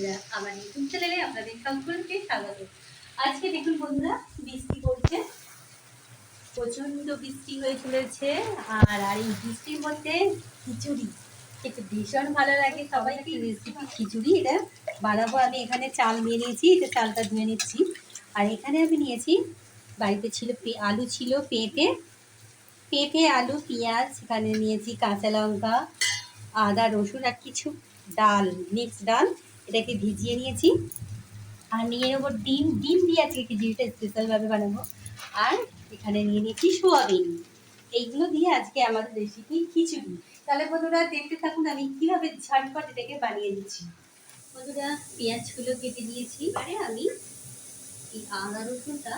বন্ধুরা, আমার ইউটিউব চ্যানেলে আপনাদের সকলকে স্বাগত। আজকে দেখুন বন্ধুরা, বৃষ্টি পড়ছে প্রচণ্ড বৃষ্টি হয়ে চলেছে, আর আর এই বৃষ্টির মধ্যে খিচুড়ি, খেতে ভীষণ ভালো লাগে সবাইকে রেসিপি খিচুড়ি, এটা বানাবো। আমি এখানে চাল নিয়ে নিয়েছি এটা চালটা ধুয়ে নিচ্ছি। আর এখানে আমি নিয়েছি, বাড়িতে ছিল আলু ছিল পেঁপে পেঁপে, আলু, পেঁয়াজ, এখানে নিয়েছি কাঁচা লঙ্কা, আদা, রসুন আর কিছু ডাল মিক্স ডাল। এটাকে ভিজিয়ে নিয়েছি। আর নিয়ে নেব ডিম। ডিম দিয়ে আজকে খিচুড়িটা স্পেশালভাবে বানাবো। আর এখানে নিয়ে নিয়েছি সোয়াবিন। এইগুলো দিয়ে আজকে আমাদের রেসিপি খিচুড়ি। তাহলে বন্ধুরা, দেখতে থাকুন আমি কীভাবে ঝটপট এটাকে বানিয়ে দিচ্ছি বন্ধুরা, পেঁয়াজগুলো কেটে দিয়েছি আরে আমি এই আদা রসুনটা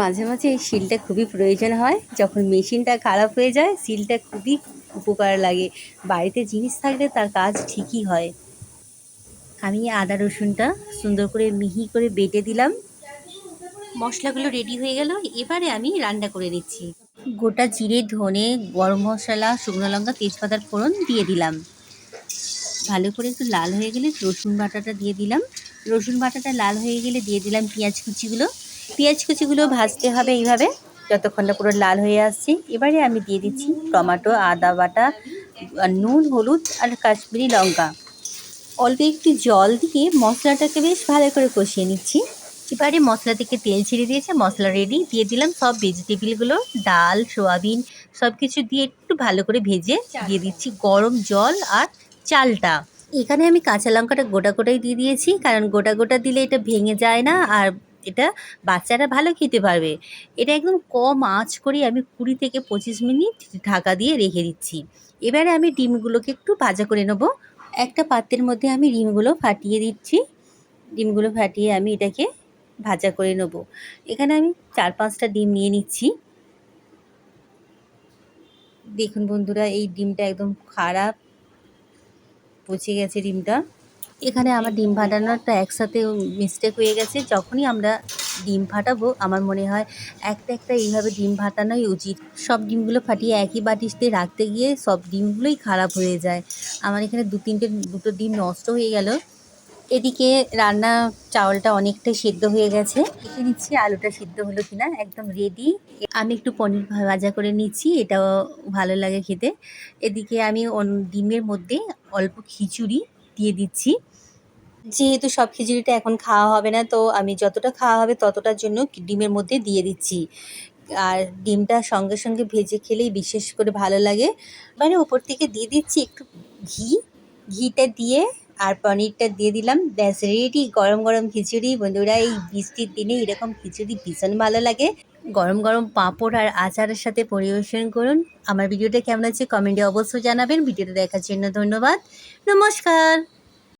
মাঝে মাঝে এই শিলটা খুবই প্রয়োজন হয়। যখন মেশিনটা খারাপ হয়ে যায়, শিলটা খুবই উপকার লাগে। বাড়িতে জিনিস থাকলে তার কাজ ঠিকই হয়। আমি আদা রসুনটা সুন্দর করে মিহি করে বেটে দিলাম। মশলাগুলো রেডি হয়ে গেল এবারে আমি রান্না করে নিচ্ছি। গোটা জিরে ধনে গরম মশলা শুকনো লঙ্কা তেজপাতার ফোড়ন দিয়ে দিলাম। ভালো করে একটু লাল হয়ে গেলে রসুন বাটাটা দিয়ে দিলাম। রসুন বাটাটা লাল হয়ে গেলে দিয়ে দিলাম পেঁয়াজ কুচিগুলো। পেঁয়াজ কুচিগুলো ভাজতে হবে এইভাবে যতক্ষণ না পুরো লাল হয়ে আসছে। এবারে আমি দিয়ে দিচ্ছি টমেটো আদা বাটা নুন হলুদ আর কাশ্মীরি লঙ্কা। অল্প একটু জল দিয়ে মশলাটাকে বেশ ভালো করে কষিয়ে নিচ্ছি। এবারে মশলা থেকে তেল ছেড়ে দিয়েছে, মশলা রেডি দিয়ে দিলাম সব ভেজিটেবিলগুলো ডাল, সোয়াবিন সব কিছু দিয়ে একটু ভালো করে ভেজে দিয়ে দিচ্ছি গরম জল আর চালটা। এখানে আমি কাঁচা লঙ্কাটা গোটা গোটাই দিয়ে দিয়েছি, কারণ গোটা গোটা দিলে এটা ভেঙে যায় না আর এটা বাচ্চারা ভালো খেতে পারবে। এটা একদম কম আঁচ করে আমি কুড়ি থেকে পঁচিশ মিনিট ঢাকা দিয়ে রেখে দিচ্ছি। এবারে আমি ডিমগুলোকে একটু ভাজা করে নেব। একটা পাত্রের মধ্যে আমি ডিমগুলো ফাটিয়ে দিচ্ছি। ডিমগুলো ফাটিয়ে আমি এটাকে ভাজা করে নেব। এখানে আমি চার পাঁচটা ডিম নিয়ে নিচ্ছি। দেখুন বন্ধুরা, এই ডিমটা একদম খারাপ পচে গেছে ডিমটা। এখানে আমার ডিম ফাটানোটা একসাথে মিস্টেক হয়ে গেছে। যখনই আমরা ডিম ফাটাবো। আমার মনে হয় একটা একটা এইভাবে ডিম ফাটানোই উচিত। সব ডিমগুলো ফাটিয়ে একই বাটিতে রাখতে গিয়ে সব ডিমগুলোই খারাপ হয়ে যায়। আমার এখানে দু তিনটে দুটো ডিম নষ্ট হয়ে গেল। এদিকে রান্না চাউলটা অনেকটাই সিদ্ধ হয়ে গেছে। দেখে নিচ্ছি আলুটা সিদ্ধ হলো কিনা, একদম রেডি আমি একটু পনির ভাজা করে নিচ্ছি, এটাও ভালো লাগে খেতে। এদিকে আমি ডিমের মধ্যে অল্প খিচুড়ি দিয়ে দিচ্ছি। যেহেতু সব খিচুড়িটা এখন খাওয়া হবে না, তো আমি যতটা খাওয়া হবে ততটার জন্য ডিমের মধ্যে দিয়ে দিচ্ছি। আর ডিমটা সঙ্গে সঙ্গে ভেজে খেলেই বিশেষ করে ভালো লাগে। মানে ওপর থেকে দিয়ে দিচ্ছি একটু ঘি। ঘিটা দিয়ে আর পনিরটা দিয়ে দিলাম। ব্যাস রেডি গরম গরম খিচুড়ি। বন্ধুরা, এই বৃষ্টির দিনে এরকম খিচুড়ি ভীষণ ভালো লাগে। গরম গরম পাঁপড় আর আচারের সাথে পরিবেশন করুন। আমার ভিডিওটা কেমন আছে কমেন্টে অবশ্যই জানাবেন। ভিডিওটা দেখার জন্য ধন্যবাদ। নমস্কার।